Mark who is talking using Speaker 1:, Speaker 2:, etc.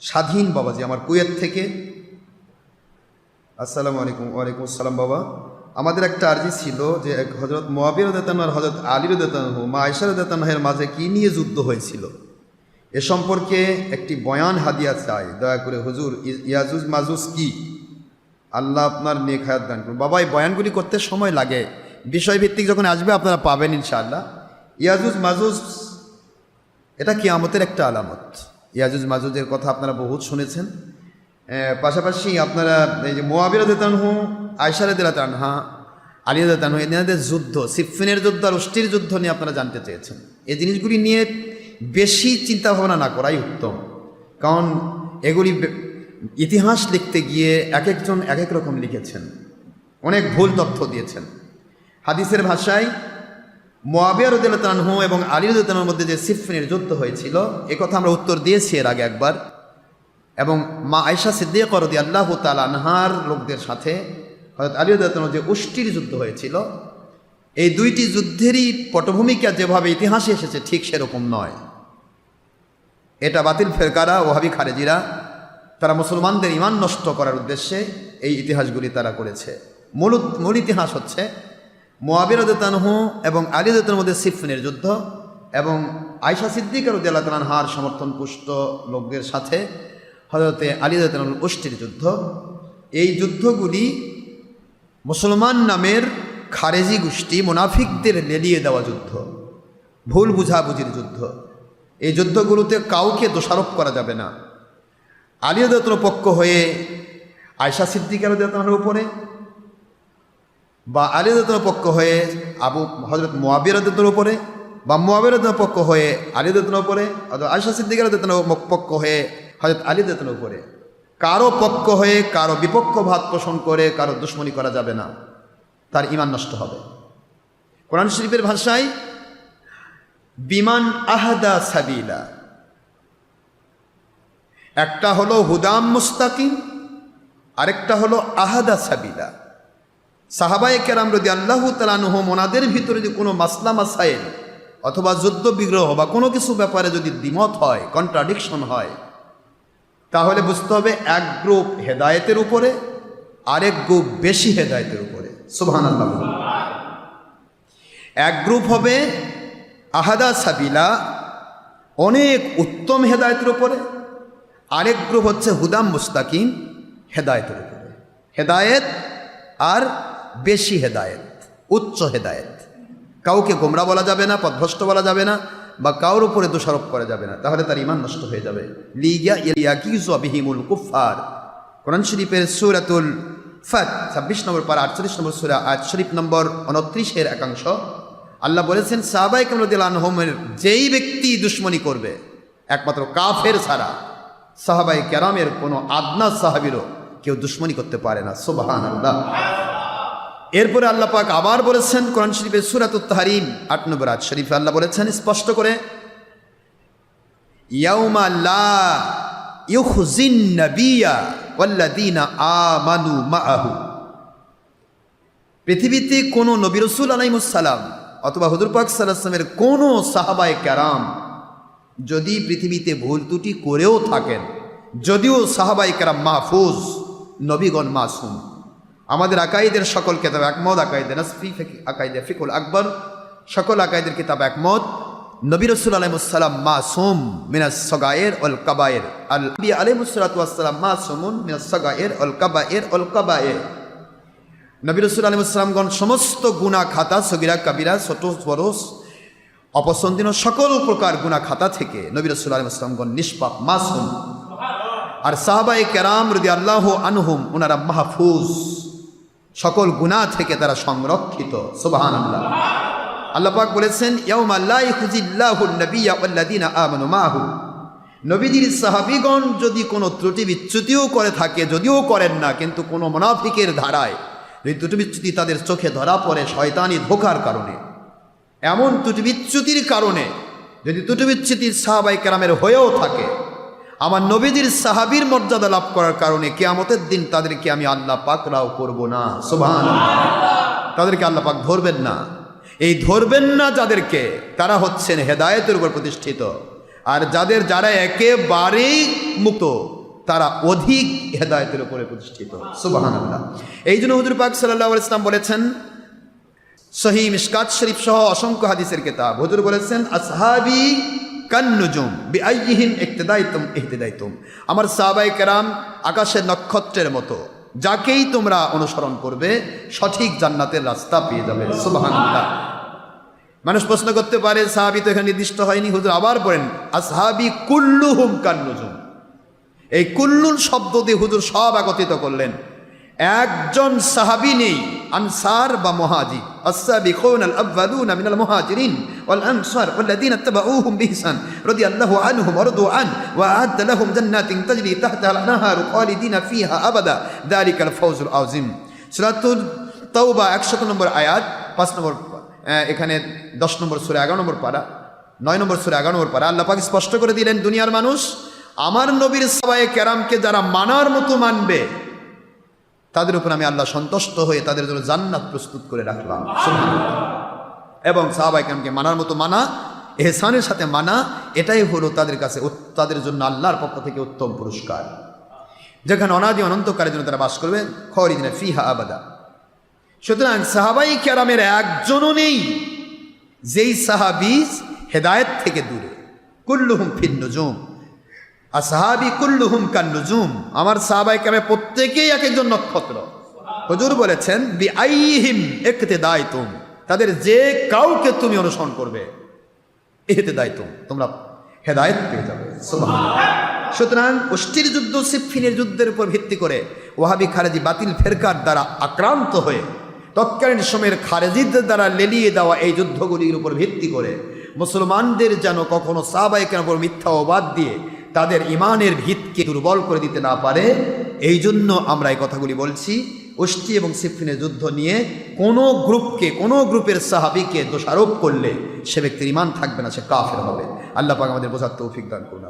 Speaker 1: স্বাধীন বাবাজি, আমার কুয়েত থেকে। আসসালামু আলাইকুম, ওয়ালাইকুম আসসালাম বাবা। আমাদের একটা আর্জি ছিল যে হজরত মোয়াবির উদ্দান আর হজরত আলীর উদ্দান মা আয়সার উদ্দানের মাঝে কী নিয়ে যুদ্ধ হয়েছিল? এ সম্পর্কে একটি বয়ান হাদিয়া চাই। দয়া করে হুজুর ইয়াজুজ মাজুজ কি? আল্লাহ আপনার নেক হায়াত দান করুন। বাবা, এই বয়ানগুলি করতে সময় লাগে। বিষয়ভিত্তিক যখন আসবে আপনারা পাবেন ইনশাআল্লাহ। ইয়াজুজ মাজুজ, এটা কিয়ামতের একটা আলামত। ইয়াজুজ মাজুজের কথা আপনারা বহুত শুনেছেন। পাশাপাশি আপনারা এই যে মোয়াবির দেতানহু আয়সার দেলাতানহা আলিয়া দেতানহু এদের যুদ্ধ সিফিনের যুদ্ধ আর উষ্টির যুদ্ধ নিয়ে আপনারা জানতে চেয়েছেন। এই জিনিসগুলি নিয়ে বেশি চিন্তা ভাবনা না করাই উত্তম। কারণ এগুলি ইতিহাস লিখতে গিয়ে এক একজন এক এক রকম লিখেছেন। অনেক ভুল তথ্য দিয়েছেন। হাদিসের ভাষায় মোয়াবিয়া রুদ্দানহু এবং আলী রুদ্দানের মধ্যে যে সিফিনের যুদ্ধ হয়েছিল, এ কথা আমরা উত্তর দিয়েছি এর আগে একবার। এবং মা আয়সা সিদ্দিক রদি আল্লাহ তাল আনহার লোকদের সাথে হয়তো আলী রুদ্দান যে উষ্টির যুদ্ধ হয়েছিল, এই দুইটি যুদ্ধেরই পটভূমিকা যেভাবে ইতিহাসে এসেছে ঠিক সেরকম নয়। এটা বাতিল ফেরকারা ওহাবি খারেজিরা, তারা মুসলমানদের ইমান নষ্ট করার উদ্দেশ্যে এই ইতিহাসগুলি তারা করেছে। মূল মূল ইতিহাস হচ্ছে মোয়াবির তানহু এবং আলী দত্তের মধ্যে সিফিনের যুদ্ধ এবং আয়সা সিদ্দিকার উদ্দান হার সমর্থন পুষ্ট লোকদের সাথে হজরতে আলী দত্তান উষ্টির যুদ্ধ। এই যুদ্ধগুলি মুসলমান নামের খারেজি গোষ্ঠী, মুনাফিকদের লেলিয়ে দেওয়া যুদ্ধ, ভুল বুঝাবুঝির যুদ্ধ। এই যুদ্ধগুলোতে কাউকে দোষারোপ করা যাবে না। আলিয়াদতন পক্ষ হয়ে আয়সা সিদ্দিকার দেতনের উপরে বা আলিয়াদতন পক্ষ হয়ে আবু হজরত মোয়াবির দেতনের উপরে বা মোয়াবির পক্ষ হয়ে আলিয়াদতনের উপরে অথবা আয়সা সিদ্দিকার পক্ষ হয়ে হজরত আলী দেতনের উপরে কারও পক্ষ হয়ে, কারও বিপক্ষ ভাত পোষণ করে, কারও দুশ্মনী করা যাবে না। তার ইমান নষ্ট হবে। কোরআন শরীফের ভাষায়, বিমান আহাদা সাবিলা। একটা হলো হুদাম মুস্তাকিম, আরেকটা হলো আহাদা সাবিলা। সাহাবায়ে কেরাম রদি আল্লাহ তালানুহ ওনাদের ভিতরে যদি কোনো মাসলা মাসাইল অথবা যুদ্ধ বিগ্রহ বা কোনো কিছু ব্যাপারে যদি দ্বিমত হয় কন্ট্রাডিকশন হয়, তাহলে বুঝতে হবে এক গ্রুপ হেদায়েতের উপরে, আরেক গ্রুপ বেশি হেদায়েতের উপরে। সুবহান আল্লাহ এক গ্রুপ হবে আহাদা সাবিলা, অনেক উত্তম হেদায়েতের উপরে, আরেক গ্রুপ হচ্ছে হুদাম মুস্তাকিম, হেদায়েতের উপরে। হেদায়েত আর বেশি হেদায়েত, উচ্চ হেদায়েত। কাউকে গোমরা বলা যাবে না পথভ্রষ্ট বলা যাবে না, বা কারোর উপরে দোষারোপ করা যাবে না, তাহলে তার ইমান নষ্ট হয়ে যাবে। লিগিয়া ইয়াকিজু বিহিমুল কুফার কোরআন শরীফের সুরাতুল ফাত, ছাব্বিশ নম্বর পার, আটচল্লিশ নম্বর সুরা আট শরীফ নম্বর উনত্রিশের একাংশ। আল্লাহ বলেছেন সাহাবাই কামরুদ্দিল্লাহমের যেই ব্যক্তি দুশ্মনী করবে, একমাত্র কাফের ছাড়া সাহাবাই ক্যারামের কোনো আদনা সাহাবিরও কেউ দুশ্মনী করতে পারে না। সুবাহান আল্লাহ এরপরে আল্লাহ পাক আবার বলেছেন কোরআন শরীফের সুরাতুত তাহারিম, আট নম্বর আট শরীফে আল্লাহ বলেছেন, স্পষ্ট করে নাবিয়া পৃথিবীতে কোনো নবী রসুল আলাইমুসালাম অথবা হুজুর পাক সাল্লামের কোনো সাহাবায় ক্যারাম যদি পৃথিবীতে ভুল ত্রুটি করেও থাকেন, যদিও সাহাবাই কেরাম মাহফুজ, নবীগণ মাসুম। আমাদের আকাইদের সকল কেতাব একমত, আকাইদে নসফি আকাইদে ফিকুল আকবর, সকল আকাইদের কিতাব একমত। নবী রসুল আলহিমসাল্লাম মাসুম মিনাস সগায়ের অল কাবায়ের। আল আলহিমসাল্লাম মাসুমুন মিনাস সগায়ের অল কাবায়ের অল কাবায়ের। নবী রসুল আলহিমসাল্লামগণ সমস্ত গুণা খাতা, সগিরা, কাবিরা, ছোট, বড় অপছন্দনীয় সকল প্রকার গুণা খাতা থেকে নবী রসুল আলহিমসাল্লামগণ নিষ্পাপ, মাসুম। আর সাহাবাই কেরাম রদি আল্লাহ আনহুম ওনারা মাহফুজ। সকল গুণা থেকে তারা সংরক্ষিত। সুবাহান আল্লাহ আল্লাহ পাক বলেছেন মাহু। নবীজির সাহাবীগণ যদি কোনো ত্রুটি বিচ্যুতিও করে থাকে, যদিও করেন না, কিন্তু কোনো মুনাফিকের ধারায় যদি ত্রুটি বিচ্যুতি তাদের চোখে ধরা পড়ে শয়তানি ধোকার কারণে। এমন ত্রুটি বিচ্যুতির কারণে যদি ত্রুটি বিচ্যুতির সাহাবাই কেরামের হয়েও থাকে আমার নবীজির সাহাবীর মর্যাদা লাভ করার কারণে কেয়ামতের দিন তাদেরকে আমি আল্লাহ পাকরাও করব না। সুবহান তাদেরকে আল্লাহ পাক ধরবেন না। এই ধরবেন না যাদেরকে, তারা হচ্ছেন হেদায়েতের উপর প্রতিষ্ঠিত। আর যাদের, যারা একেবারেই মুক্ত, তারা অধিক হেদায়তের উপরে প্রতিষ্ঠিত। সুবাহান আল্লাহ এই জন্য হুজুর পাক সাল্লাহ ইসলাম বলেছেন সহি মিসকাত শরীফ সহ অসংখ্য হাদিসের কেতাব। হুজুর বলেছেন, আসহাবি কান্নুজুম বিআইহিম ইক্তদাইতুম ইহতিদাইতুম। আমার সাহাবাই কেরাম আকাশের নক্ষত্রের মতো, যাকেই তোমরা অনুসরণ করবে, সঠিক জান্নাতের রাস্তা পেয়ে যাবে। সুবহানাল্লাহ। মানুষ প্রশ্ন করতে পারে, সাহাবি তো এখানে নির্দিষ্ট হয়নি, হুজুর আবার বলেন, আসহাবি কুল্লু হুম কান্নুজুম। এই কুল্লুল শব্দ দিয়ে হুজুর সব একত্রিত করলেন। একজন সাহাবি নেই আনসার বা মহাজি السابقون الأولون من المهاجرين والأنصار والذين اتبعوهم بإحسان رضي الله عنهم ورضوا عنه وأعد لهم جنات تجري تحتها الأنهار خالدين فيها أبدا ذلك الفوز العظيم সূরাতুল তাওবা 100 নম্বর আয়াত 5 নম্বর আহ, এখানে 10 নম্বর সূরা 11 নম্বর পারা 9 নম্বর সূরা 11 নম্বর পারা আল্লাহ পাক স্পষ্ট করে দিলেন দুনিয়ার মানুষ আমার নবীর সাহাবায়ে কেরামকে যারা মানার মতো মানবে তাদের উপর আমি আল্লাহ সন্তুষ্ট হয়ে তাদের জন্য জান্নাত প্রস্তুত করে রাখলাম। এবং সাহাবাইকামকে মানার মতো মানা, এহসানের সাথে মানা, এটাই হলো তাদের কাছে তাদের জন্য আল্লাহর পক্ষ থেকে উত্তম পুরস্কার। যেখানে অনাদি অনন্তকালের জন্য তারা বাস করবে খরিদিনা ফিহা আবাদা। সুতরাং সাহাবাই কেরামের একজনও নেই, যেই সাহাবিজ হেদায়েত থেকে দূরে। কুল্লুহুম ফিন নুজুম। আর সাহাবি কুল্লুহুম কান নুজুম আমার সাহাবাই কেরামে প্রত্যেকেই এক একজন নক্ষত্র। হজুর বলেছেন বি আইহিম একতে দায়তুম তাদের যে কাউকে তুমি অনুসরণ করবে এতে দায়তুম তোমরা হেদায়েত পেয়ে যাবে। সুতরাং অষ্টির যুদ্ধ সিফিনের যুদ্ধের উপর ভিত্তি করে ওয়াহাবি খারেজি বাতিল ফেরকার দ্বারা আক্রান্ত হয়ে, তৎকালীন সময়ের খারেজিদের দ্বারা লেলিয়ে দেওয়া এই যুদ্ধগুলির উপর ভিত্তি করে মুসলমানদের যেন কখনো সাহবাইকের উপর মিথ্যা অবাদ দিয়ে তাদের ইমানের ভিতকে দুর্বল করে দিতে না পারে, এই জন্য আমরা এই কথাগুলি বলছি। অষ্টি এবং সিফিনের যুদ্ধ নিয়ে কোনো গ্রুপকে, কোনো গ্রুপের সাহাবিকে দোষারোপ করলে সে ব্যক্তির ইমান থাকবে না, সে কাফের হবে। আল্লাহ পাক আমাদের বোঝার তৌফিক দান করুন